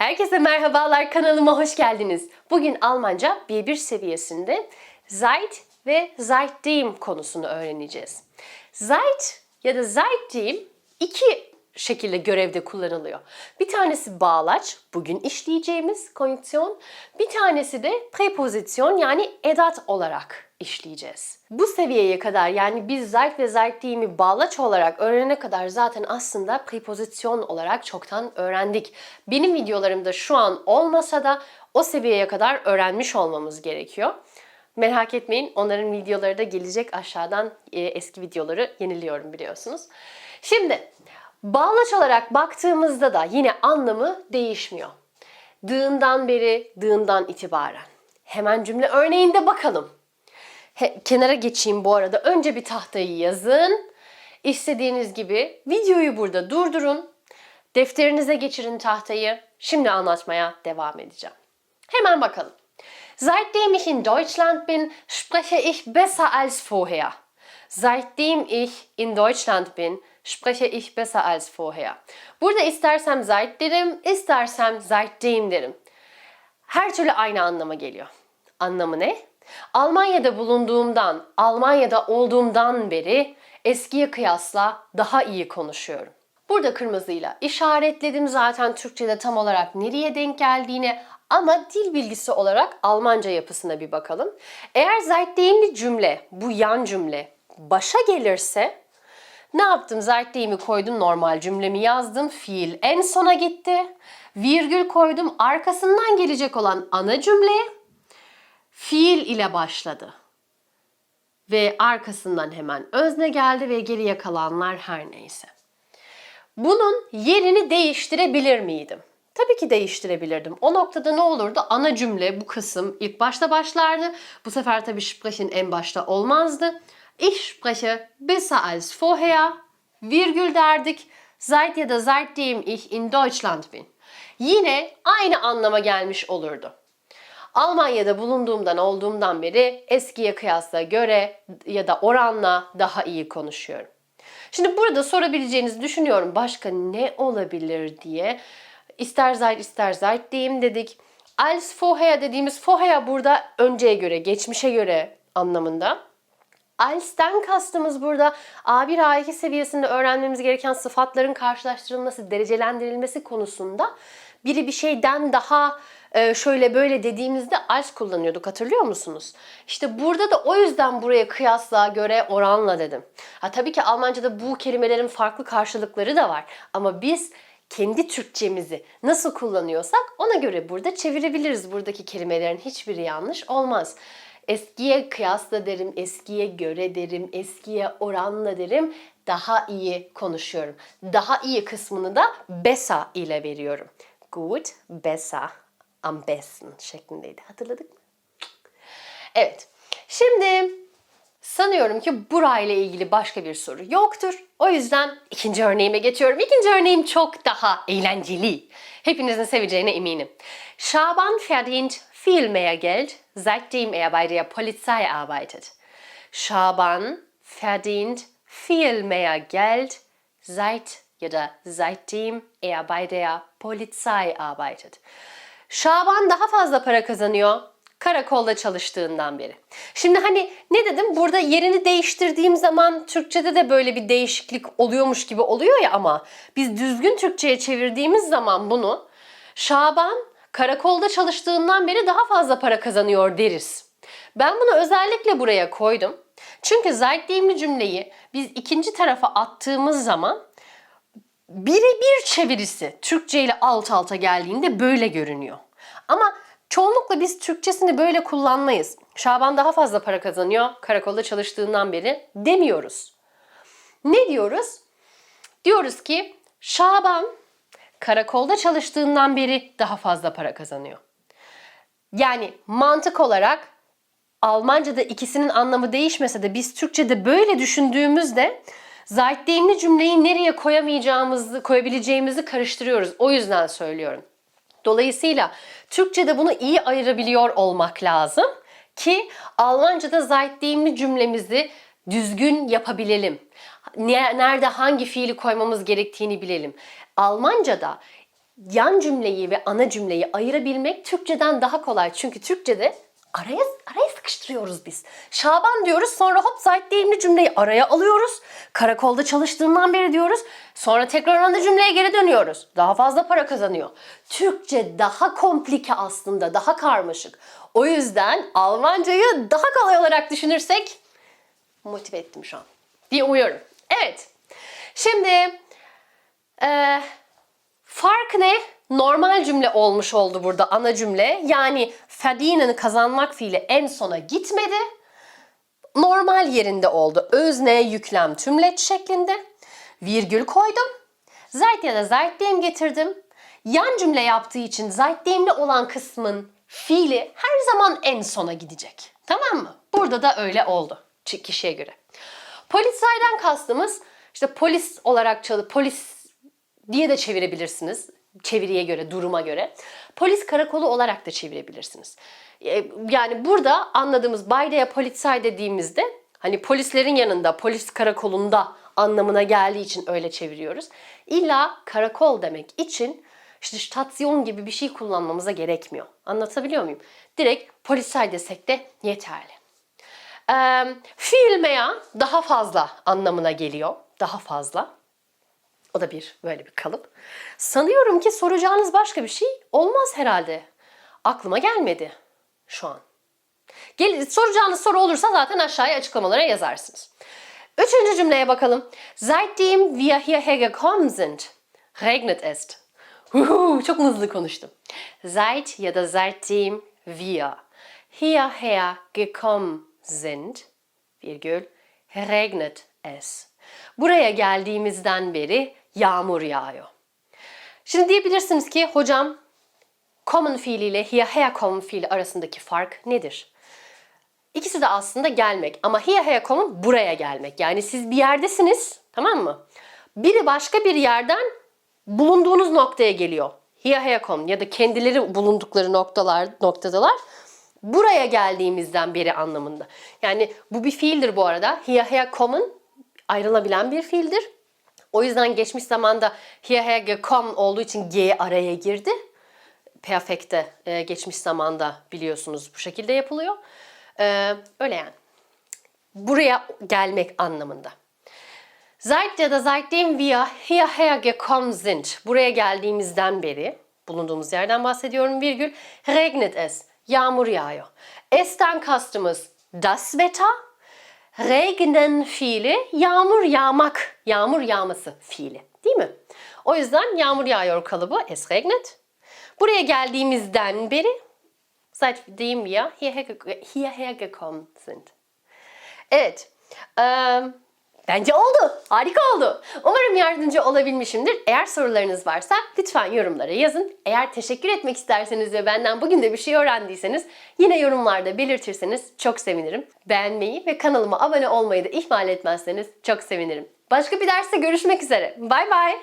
Herkese merhabalar kanalıma hoş geldiniz. Bugün Almanca B1 seviyesinde Zeit ve Seitdem konusunu öğreneceğiz. Zeit ya da Seitdem iki şekilde görevde kullanılıyor. Bir tanesi bağlaç, bugün işleyeceğimiz konjüksiyon. Bir tanesi de prepozisyon yani edat olarak işleyeceğiz. Bu seviyeye kadar yani biz Zeit ve Seitdem'i bağlaç olarak öğrenene kadar zaten aslında prepozisyon olarak çoktan öğrendik. Benim videolarımda şu an olmasa da o seviyeye kadar öğrenmiş olmamız gerekiyor. Merak etmeyin onların videoları da gelecek aşağıdan e, eski videoları yeniliyorum biliyorsunuz. Şimdi bağlaç olarak baktığımızda da yine anlamı değişmiyor. Dığından beri, dığından itibaren. Hemen cümle örneğinde bakalım. He, kenara geçeyim bu arada. Önce bir tahtayı yazın. İstediğiniz gibi videoyu burada durdurun. Defterinize geçirin tahtayı. Şimdi anlatmaya devam edeceğim. Hemen bakalım. Seitdem ich in Deutschland bin, spreche ich besser als vorher. Seitdem ich in Deutschland bin, spreche ich besser als vorher. Burada istersem seit derim, istersem seitdem derim. Her türlü aynı anlama geliyor. Anlamı ne? Almanya'da bulunduğumdan, Almanya'da olduğumdan beri eskiye kıyasla daha iyi konuşuyorum. Burada kırmızıyla işaretledim zaten Türkçe'de tam olarak nereye denk geldiğini ama dil bilgisi olarak Almanca yapısına bir bakalım. Eğer seitdemli cümle, bu yan cümle başa gelirse ne yaptım? Seitdem'i koydum, normal cümlemi yazdım. Fiil en sona gitti. Virgül koydum. Arkasından gelecek olan ana cümle fiil ile başladı. Ve arkasından hemen özne geldi ve geriye kalanlar her neyse. Bunun yerini değiştirebilir miydim? Tabii ki değiştirebilirdim. O noktada ne olurdu? Ana cümle bu kısım ilk başta başlardı. Bu sefer tabii sprechen en başta olmazdı. Ich spreche besser als vorher. Virgül derdik. Seit ya da seitdem ich in Deutschland bin. Yine aynı anlama gelmiş olurdu. Almanya'da bulunduğumdan olduğumdan beri eskiye kıyasla göre ya da oranla daha iyi konuşuyorum. Şimdi burada sorabileceğinizi düşünüyorum başka ne olabilir diye. İster Zeit ister Zeit diyeyim dedik. Als vorher dediğimiz vorher burada önceye göre, geçmişe göre anlamında. Als'ten kastımız burada A1 A2 seviyesinde öğrenmemiz gereken sıfatların karşılaştırılması, derecelendirilmesi konusunda biri bir şeyden daha e, şöyle böyle dediğimizde als kullanıyorduk hatırlıyor musunuz? İşte burada da o yüzden buraya kıyasla göre oranla dedim. Ha tabii ki Almanca'da bu kelimelerin farklı karşılıkları da var ama biz kendi Türkçemizi nasıl kullanıyorsak ona göre burada çevirebiliriz. Buradaki kelimelerin hiçbiri yanlış olmaz. Eskiye kıyasla derim, eskiye göre derim, eskiye oranla derim. Daha iyi konuşuyorum. Daha iyi kısmını da besa ile veriyorum. Gut, besser, am besten şeklindeydi. Hatırladık mı? Evet. Şimdi sanıyorum ki burayla ilgili başka bir soru yoktur. O yüzden ikinci örneğime geçiyorum. İkinci örneğim çok daha eğlenceli. Hepinizin seveceğine eminim. Şaban verdient viel mehr Geld, seitdem er bei der Polizei arbeitet. Şaban verdient viel mehr Geld, seit ya da seitdem er bei der Polizei arbeitet. Şaban daha fazla para kazanıyor karakolda çalıştığından beri. Şimdi hani ne dedim burada yerini değiştirdiğim zaman Türkçede de böyle bir değişiklik oluyormuş gibi oluyor ya ama biz düzgün Türkçe'ye çevirdiğimiz zaman bunu Şaban karakolda çalıştığından beri daha fazla para kazanıyor deriz. Ben bunu özellikle buraya koydum. Çünkü seitdemli cümleyi biz ikinci tarafa attığımız zaman birebir çevirisi Türkçe ile alt alta geldiğinde böyle görünüyor. Ama çoğunlukla biz Türkçesini böyle kullanmayız. Şaban daha fazla para kazanıyor karakolda çalıştığından beri demiyoruz. Ne diyoruz? Diyoruz ki Şaban karakolda çalıştığından beri daha fazla para kazanıyor. Yani mantık olarak Almanca'da ikisinin anlamı değişmese de biz Türkçe'de böyle düşündüğümüzde Zeitdemli cümleyi nereye koyamayacağımızı, koyabileceğimizi karıştırıyoruz. O yüzden söylüyorum. Dolayısıyla Türkçe'de bunu iyi ayırabiliyor olmak lazım ki Almanca'da Zeitdemli cümlemizi düzgün yapabilelim. Nerede hangi fiili koymamız gerektiğini bilelim. Almanca'da yan cümleyi ve ana cümleyi ayırabilmek Türkçeden daha kolay. Çünkü Türkçede araya araya sıkıştırıyoruz biz. Şaban diyoruz sonra hop zayt deyimli cümleyi araya alıyoruz. Karakolda çalıştığından beri diyoruz. Sonra tekrar ana cümleye geri dönüyoruz. Daha fazla para kazanıyor. Türkçe daha komplike aslında, daha karmaşık. O yüzden Almancayı daha kolay olarak düşünürsek motive ettim şu an diye umuyorum. Evet. Şimdi eee Fark ne? Normal cümle olmuş oldu burada ana cümle. Yani verdienen kazanmak fiili en sona gitmedi. Normal yerinde oldu. Özne, yüklem, tümleç şeklinde. Virgül koydum. Zeit ya da seitdem getirdim. Yan cümle yaptığı için seitdemli olan kısmın fiili her zaman en sona gidecek. Tamam mı? Burada da öyle oldu kişiye göre. Polisaydan kastımız işte polis olarak çalı polis diye de çevirebilirsiniz. Çeviriye göre, duruma göre. Polis karakolu olarak da çevirebilirsiniz. E, Yani burada anladığımız Baydaya Polizei dediğimizde hani polislerin yanında, polis karakolunda anlamına geldiği için öyle çeviriyoruz. İlla karakol demek için işte stasyon gibi bir şey kullanmamıza gerekmiyor. Anlatabiliyor muyum? Direkt polisay desek de yeterli. Ee, fiil veya daha fazla anlamına geliyor. Daha fazla. O da bir böyle bir kalıp. Sanıyorum ki soracağınız başka bir şey olmaz herhalde. Aklıma gelmedi şu an. Gel, soracağınız soru olursa zaten aşağıya açıklamalara yazarsınız. Üçüncü cümleye bakalım. Seitdem wir hierher gekommen sind, regnet es. Çok hızlı konuştum. Seit ya da seitdem wir hierher gekommen sind, virgül, regnet es. Buraya geldiğimizden beri yağmur yağıyor. Şimdi diyebilirsiniz ki hocam kommen fiiliyle hierher kommen fiili arasındaki fark nedir? İkisi de aslında gelmek ama hierher kommen buraya gelmek. Yani siz bir yerdesiniz tamam mı? Biri başka bir yerden bulunduğunuz noktaya geliyor. Hierher kommen ya da kendileri bulundukları noktalar noktadalar buraya geldiğimizden beri anlamında. Yani bu bir fiildir bu arada. Hierher kommen ayrılabilen bir fiildir. O yüzden geçmiş zamanda hierher gekommen olduğu için G araya girdi. Perfekte e, geçmiş zamanda biliyorsunuz bu şekilde yapılıyor. E, öyle yani. Buraya gelmek anlamında. Seit ya da seitdem wir hierher gekommen sind. Buraya geldiğimizden beri, bulunduğumuz yerden bahsediyorum virgül, regnet es. Yağmur yağıyor. Es'ten kastımız das Wetter, regnen fiili yağmur yağmak, yağmur yağması fiili. Değil mi? O yüzden yağmur yağıyor kalıbı es regnet. Buraya geldiğimizden beri seitdem wir hierher, hierher gekommen sind. Evet. eee, bence oldu. Harika oldu. Umarım yardımcı olabilmişimdir. Eğer sorularınız varsa lütfen yorumlara yazın. Eğer teşekkür etmek isterseniz ve benden bugün de bir şey öğrendiyseniz yine yorumlarda belirtirseniz çok sevinirim. Beğenmeyi ve kanalıma abone olmayı da ihmal etmezseniz çok sevinirim. Başka bir derste görüşmek üzere. Bay bay.